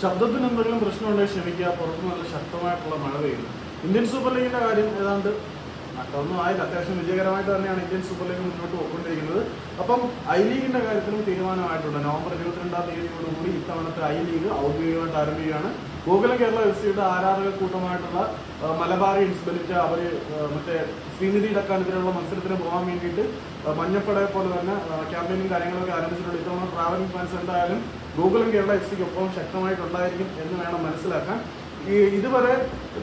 ശബ്ദത്തിന് എന്തെങ്കിലും പ്രശ്നമുണ്ടെങ്കിൽ ക്ഷമിക്കുക. പുറത്ത് നല്ല ശക്തമായിട്ടുള്ള മഴ പെയ്യുന്നു. ഇന്ത്യൻ സൂപ്പർ ലീഗിന്റെ കാര്യം ഏതാണ്ട് നട്ടൊന്നും ആയില്ല. അത്യാവശ്യം വിജയകരമായിട്ട് തന്നെയാണ് ഇന്ത്യൻ സൂപ്പർ ലീഗ് മുന്നോട്ട് പോയിക്കൊണ്ടിരിക്കുന്നത്. അപ്പം ഐ ലീഗിന്റെ കാര്യത്തിലും തീരുമാനമായിട്ടുണ്ട്. നവംബർ ഇരുപത്തിരണ്ടാം തീയതിയോടുകൂടി ഇത്തവണത്തെ ഐ ലീഗ് ഔദ്യോഗികമായിട്ട് ആരംഭിക്കുകയാണ്. ഗോകുല കേരള എഫ് സിയുടെ ആരാധക കൂട്ടമായിട്ടുള്ള മലബാറി ഇൻസ്ബലിറ്റ് അവർ മറ്റേ ശ്രീനിധി ഇടക്കാനെതിരെയുള്ള മത്സരത്തിന് പോകാൻ വേണ്ടിയിട്ട് മഞ്ഞപ്പടയെ പോലെ തന്നെ ക്യാമ്പയിനും കാര്യങ്ങളൊക്കെ ആരംഭിച്ചിട്ടുണ്ട്. ഇത്തവണ ട്രാവലിംഗ് ഫാൻസ് എന്തായാലും ഗോകുലം കേരള എഫ് സിക്കൊപ്പം ശക്തമായിട്ടുണ്ടായിരിക്കും എന്ന് വേണം മനസ്സിലാക്കാൻ. ഈ ഇതുവരെ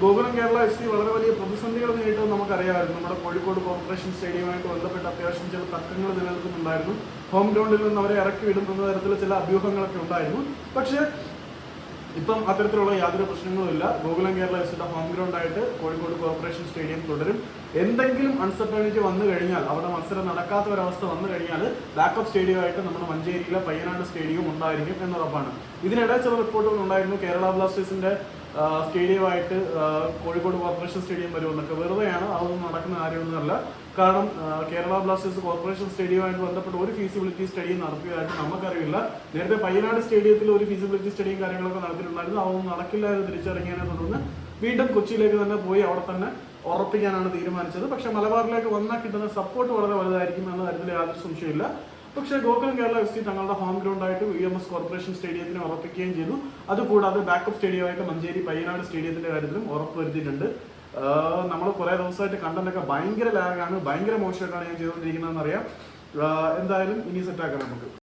ഗോകുലം കേരള എഫ് സി വളരെ വലിയ പ്രതിസന്ധികൾ നേരിട്ടത് നമുക്കറിയാമായിരുന്നു. നമ്മുടെ കോഴിക്കോട് കോർപ്പറേഷൻ സ്റ്റേഡിയവുമായിട്ട് ബന്ധപ്പെട്ട് അത്യാവശ്യം ചില തർക്കങ്ങൾ നിലനിൽക്കുന്നുണ്ടായിരുന്നു. ഹോം ഗ്രൗണ്ടിൽ നിന്ന് അവരെ ഇറക്കി വിടുന്ന തരത്തിൽ ചില അഭ്യൂഹങ്ങളൊക്കെ ഉണ്ടായിരുന്നു. പക്ഷേ ഇപ്പം അത്തരത്തിലുള്ള യാതൊരു പ്രശ്നങ്ങളുമില്ല ഗോകുലം കേരള എഫ്സിയുടെ ഹോം ഗ്രൗണ്ട് ആയിട്ട് കോഴിക്കോട് കോർപ്പറേഷൻ സ്റ്റേഡിയം തുടരും. എന്തെങ്കിലും അൺസർട്ടനിറ്റി വന്നു കഴിഞ്ഞാൽ അവിടെ മത്സരം നടക്കാത്ത ഒരവസ്ഥ വന്നു കഴിഞ്ഞാൽ ബാക്കപ്പ് സ്റ്റേഡിയമായിട്ട് നമ്മുടെ മഞ്ചേരിയിലെ പയ്യനാട് സ്റ്റേഡിയം ഉണ്ടായിരിക്കും എന്നുറപ്പാണ്. ഇതിനിടെ ചില റിപ്പോർട്ടുകൾ ഉണ്ടായിരുന്നു. കേരള ബ്ലാസ്റ്റേഴ്സിന്റെ സ്റ്റേഡിയമായിട്ട് കോഴിക്കോട് കോർപ്പറേഷൻ സ്റ്റേഡിയം വരുമെന്നൊക്കെ വെറുതെയാണ് അതൊന്നും നടക്കുന്ന കാര്യമൊന്നുമല്ല. കാരണം കേരള ബ്ലാസ്റ്റേഴ്സ് കോർപ്പറേഷൻ സ്റ്റേഡിയമായിട്ട് ബന്ധപ്പെട്ട് ഒരു ഫീസിബിലിറ്റി സ്റ്റഡിയും നടത്തിയതായിട്ട് നമുക്കറിയില്ല. നേരത്തെ പയ്യനാട് സ്റ്റേഡിയത്തിൽ ഒരു ഫീസിബിലിറ്റി സ്റ്റഡിയും കാര്യങ്ങളൊക്കെ നടത്തിയിട്ടുണ്ടായിരുന്നു. അതൊന്നും നടക്കില്ല എന്ന് തിരിച്ചറിഞ്ഞതിനെ തുടർന്ന് വീണ്ടും കൊച്ചിയിലേക്ക് തന്നെ പോയി അവിടെ തന്നെ ഉറപ്പിക്കാനാണ് തീരുമാനിച്ചത്. പക്ഷെ മലബാറിലേക്ക് വന്നാൽ കിട്ടുന്ന സപ്പോർട്ട് വളരെ വലുതായിരിക്കും എന്ന കാര്യത്തിൽ യാതൊരു സംശയമില്ല പക്ഷേ ഗോകുലം കേരള എഫ് സി തങ്ങളുടെ ഹോം ഗ്രൗണ്ട് ആയിട്ട് വി എം എസ് കോർപ്പറേഷൻ സ്റ്റേഡിയത്തിന് ഉറപ്പിക്കുകയും ചെയ്തു. അതുകൂടാതെ ബാക്കപ്പ് സ്റ്റേഡിയമായിട്ട് മഞ്ചേരി പയ്യനാട് സ്റ്റേഡിയത്തിന്റെ കാര്യത്തിലും ഉറപ്പ് വരുത്തിയിട്ടുണ്ട്. നമ്മൾ കുറേ ദിവസമായിട്ട് കണ്ടന്റൊക്കെ ഭയങ്കര ലാഗാണ് ഭയങ്കര മോശമായിട്ടാണ് ഞാൻ ചെയ്തുകൊണ്ടിരിക്കുന്നതെന്ന് അറിയാം എന്തായാലും ഇനി സെറ്റാക്കാം നമുക്ക്.